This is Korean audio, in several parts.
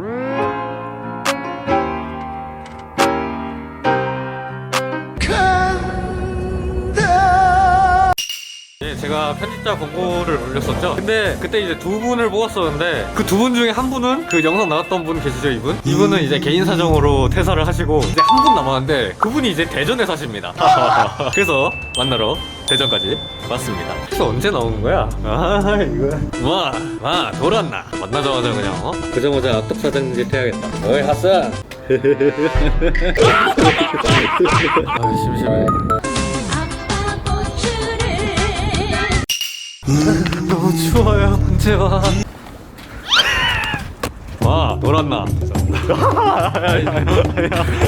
예, 제가 편집자 공고를 올렸었죠. 근데 그때 이제 두 분을 뽑았었는데 그 두 분 중에 한 분은 그 영상 나왔던 분 계시죠, 이분? 이분은 이제 개인 사정으로 퇴사를 하시고 이제 한 분 남았는데 그분이 이제 대전에 사십니다. 그래서 만나러 대전까지 왔습니다. 그래서 언제 나오는 거야? 아, 이거. 와, 와, 돌았나? 만나자마자 그냥, 어? 그자마자 악덕 사장 짓 해야겠다. 어이, 하산! 아, 심심해. 너무 추워요. 언제 와? 와, 놀았나?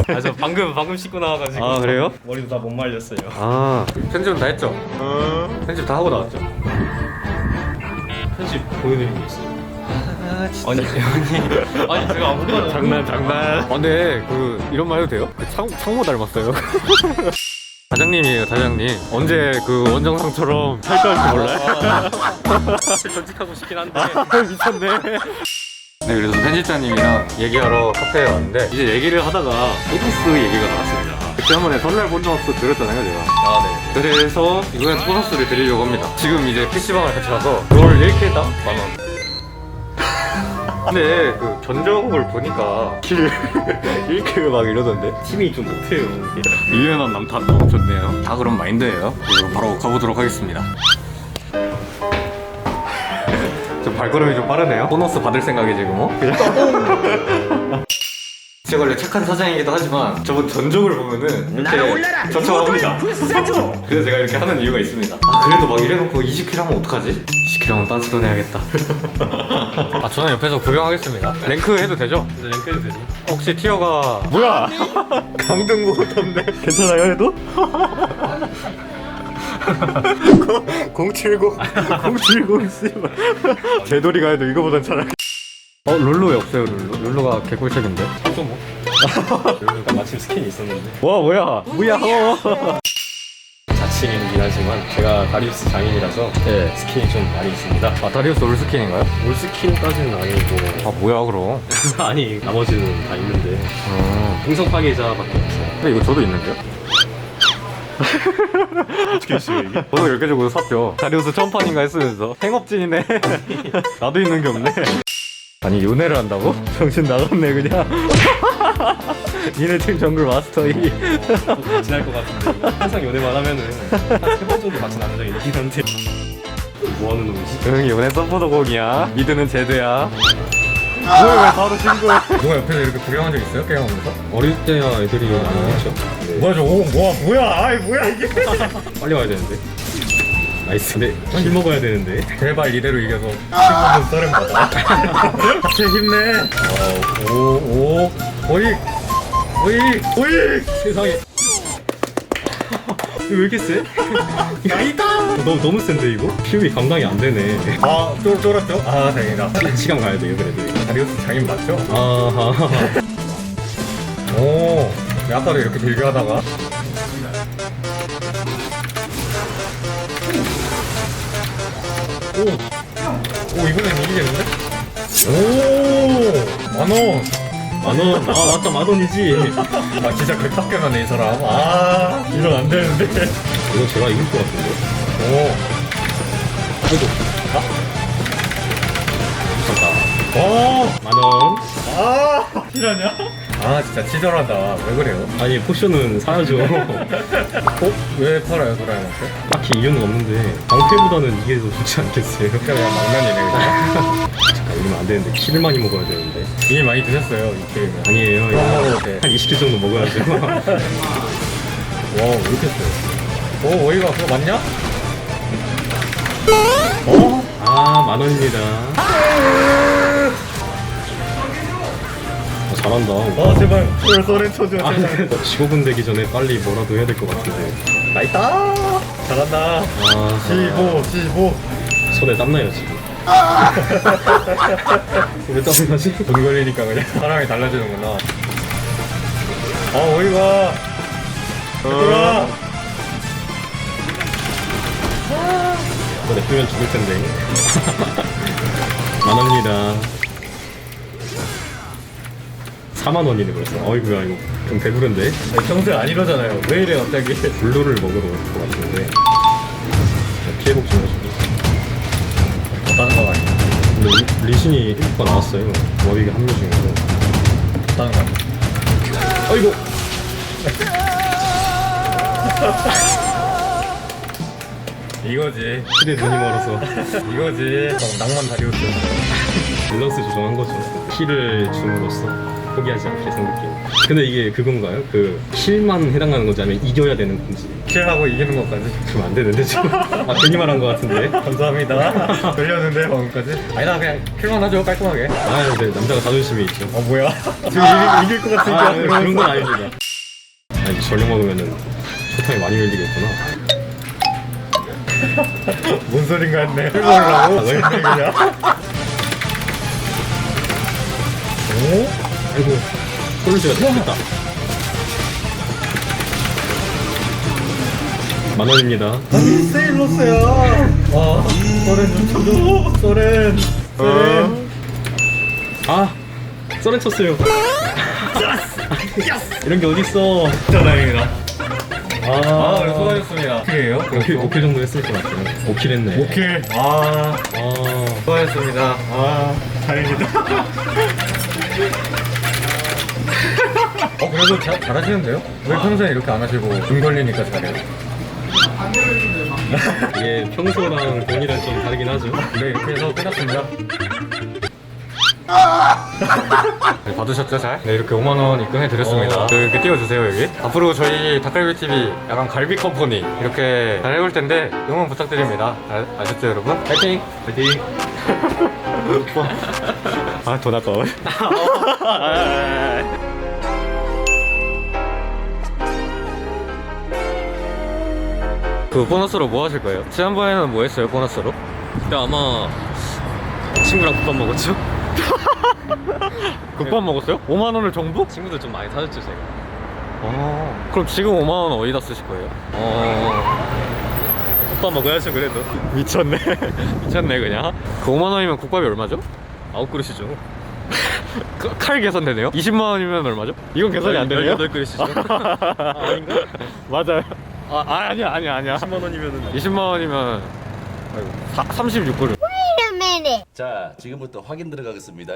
아 저 방금 방금 씻고 나와가지고 아, 그래요? 머리도 다 못 말렸어요. 아, 편집은 다 했죠? 편집 다 하고 나왔죠? 편집 보여드린 게 있어요. 아니 아니 아니 제가 아무거나 장난, 장난. 아, 근데 그 이런 말 해도 돼요? 그 창, 창모 닮았어요. 사장님이에요, 사장님. 언제 그 원정상처럼 탈주할지 몰라요? 전직하고 싶긴 한데 미쳤네. 네, 그래서 편집자님이랑 얘기하러 카페에 왔는데 이제 얘기를 하다가 보너스 얘기가 나왔습니다. 지난번에 설날 보너스 드렸잖아요, 제가. 아 네. 그래서 이번엔 보너스를 드리려고 합니다. 지금 이제 PC방을 같이 가서 롤 1킬당 만원. 근데 그 견적을 보니까 킬 1킬 막 이러던데 팀이 좀 못해요. 유연한 남탄 너무 좋네요. 다 그런 마인드예요. 그럼 바로 가보도록 하겠습니다. 좀 발걸음이 좀 빠르네요. 보너스 받을 생각이지 뭐. 제가 원래 착한 사장이기도 하지만 저번 전적을 보면은 이렇게 저처합니다. 그래서 제가 이렇게 하는 이유가 있습니다. 아 그래도 막 이래놓고 20킬 하면 어떡하지? 20킬 하면 딴스 돈 해야겠다. 아 저는 옆에서 구경하겠습니다. 랭크 해도 되죠? 이제 랭크 해도 되지? 혹시 티어가 뭐야? 강등고 떴네. 괜찮아요 해도? 070 070 씨발 제돌이가 해도 이거보단 차라리 어 룰루 왜 없어요 룰루? 룰루가 개꿀책인데 또 뭐? 여기가 마침 스킨이 있었는데 와 뭐야 뭐야 어. 자칭이긴 하지만 제가 다리우스 장인이라서 네. 스킨이 좀 많이 있습니다. 아 다리우스 올스킨인가요? 올 스킨까지는 아니고 아 뭐야 그럼 아니 나머지는 다 있는데 음. 공성 파괴자밖에 없어요. 근데 이거 저도 있는데요? 어떻게 했어요 이게? 저도 이렇게 주고 샀죠 다리우스 처음판인가 했으면서 행업진이네 나도 있는 게 없네 아니 요네를 한다고? 정신 나갔네 그냥. 니네 팀 정글 마스터 이. 지날 것 같은데. 항상 연애만 하면은 한세번 정도 같이 나눈 적이 있긴 한데. 뭐 하는 놈이지? 응 이번에 서포터 공이야. 미드는 제드야. 뭐야 왜 바로 신고 누가 옆에서 이렇게 구경한 적 있어요? 게임하면서? 어릴 때야 애들이 많이 했죠. 뭐야 저거 뭐야 뭐야 아이 뭐야 이게. 빨리 와야 되는데 나이스. 근데 킬 먹어야 되는데. 제발 이대로 이겨서 15분 썰은 받아. 같이 힘내. 어, 오 오. 오이. 오이. 오이. 세상에. 이거 왜 이렇게 세? 야이다. 너무, 너무 센데 이거? 피움이 감당이 안 되네. 아 쫄, 쫄았죠? 아 다행이다. 시간 가야 돼요 그래도. 다리우스 장인 맞죠? 아하. 오. 아까도 이렇게 길게 하다가 오, 오 이번엔 이기겠는데? 오 만원. 만원. 아 맞다 만원이지. 아 진짜 개탑게만 이 사람. 아 이건 안 되는데. 이거 제가 이길 것 같은데. 오. 아이고 미쳤다. 오. 만원. 아, 실화냐? 아, 진짜 치졸하다. 왜 그래요? 아니 포션은 사야죠 어? 왜 팔아요, 도라에몽한테? 딱히 이유는 없는데 방패보다는 이게 더 좋지 않겠어요 그냥 그냥 막난이네, 그냥. 잠깐 이러면 안 되는데 킬을 많이 먹어야 되는데 이미 많이 드셨어요, 이 게임은. 아니에요 이거 먹어도 돼. 한 20킬 정도 먹어야죠 와, 왜 이렇게 세? 오, 오이가 그거 맞냐? 어? 아 만 원입니다 어, 잘한다 아, 제발. 그걸 썰은 쳐줘, 아, 15분 되기 전에 빨리 뭐라도 해야 될 것 같은데. 나있다. 잘한다. 아, 15, 15. 손에 땀나요, 지금. 왜 땀나지? 돈 걸리니까 그냥 사람이 달라지는구나. 아, 오이가. 얘들아. 너 냅두면 죽을 텐데. 만원입니다. 4만 원이네 벌써. 어이구야 이거 좀 배부른데. 평소에 안 이러잖아요 왜 이래 갑자기 블루를 먹으러 올 것 같은데. 피해 복지 해가지고. 다른 거 아니야 근데 리- 리신이 1가 나왔어요. 워윅의 합류 중이고. 다른 거 아니야 어이구. 이거지 실에 눈이 멀어서 이거지 낭만 다리우스 밸런스 조정한 거죠. 힐을 줌으로써 포기하지 않게 상대팀. 근데 이게 그건가요? 그 힐만 해당하는 건지 아니면 이겨야 되는 건지. 킬하고 이기는 것까지 그럼 안 되는데 지금. 아 괜히 말한 것 같은데. 감사합니다 돌렸는데 방금까지 아니다 그냥 킬만 하죠 깔끔하게 아 근데 남자가 자존심이 있죠. 어 뭐야 지금 이길, 이길 것 같으니까 아, 그런 건 아닙니다. 아, 이제 전력 먹으면은 초탕이 많이 밀리겠구나. 뭔 소린가 했네 킬 먹으려고 아, 왜? 그냥 오? 아이고, 콜루즈가 됐다. 만 원입니다. 세일로스야 와 소렌 좀 쳐줘 소렌 소렌 아, 썰렌 쳤어요. 이런 게 어딨어. 진짜 다행이다 아, 아 수고하셨습니다 킬이에요? 오킬, 오킬 정도 했을 것 같아요. 오킬 했네. 오킬 아 아, 수고하셨습니다 아 다행이다 어 그래도 잘, 잘하시는데요? 왜 평소에 이렇게 안 하시고 돈 걸리니까 잘해요? 이게 평소랑 돈이랑 좀 다르긴 하죠. 네 이렇게 해서 끝났습니다 네, 받으셨죠 잘? 네 이렇게 5만원 입금해 드렸습니다 어. 네, 이렇게 띄워주세요 여기 앞으로 저희 닭갈비TV 약간 갈비 컴퍼니 이렇게 잘 해볼 텐데 응원 부탁드립니다 아, 아셨죠 여러분? 파이팅! 파이팅! 아돈 아까워 그 보너스로 뭐 하실 거예요? 지난번에는 뭐 했어요 보너스로? 근데 아마 친구랑 국밥 먹었죠? 국밥 먹었어요? 5만 원을 정부? 친구들 좀 많이 사줬죠 제가. 어. 그럼 지금 5만 원 어디다 쓰실 거예요? 어. 국밥 먹어야죠 그래도. 미쳤네. 미쳤네 그냥. 그 5만 원이면 국밥이 얼마죠? 아홉 그릇이죠. 그- 칼 계산되네요. 20만 원이면 얼마죠? 이건 계산이 안 되네요. 열여덟 그릇이죠. 아, 아닌가? 맞아요. 아, 아 아니야 아니야 아니야. 10만 원이면은 20만 원이면 아이고 36그릇. Wait a minute. 자, 지금부터 확인 들어가겠습니다.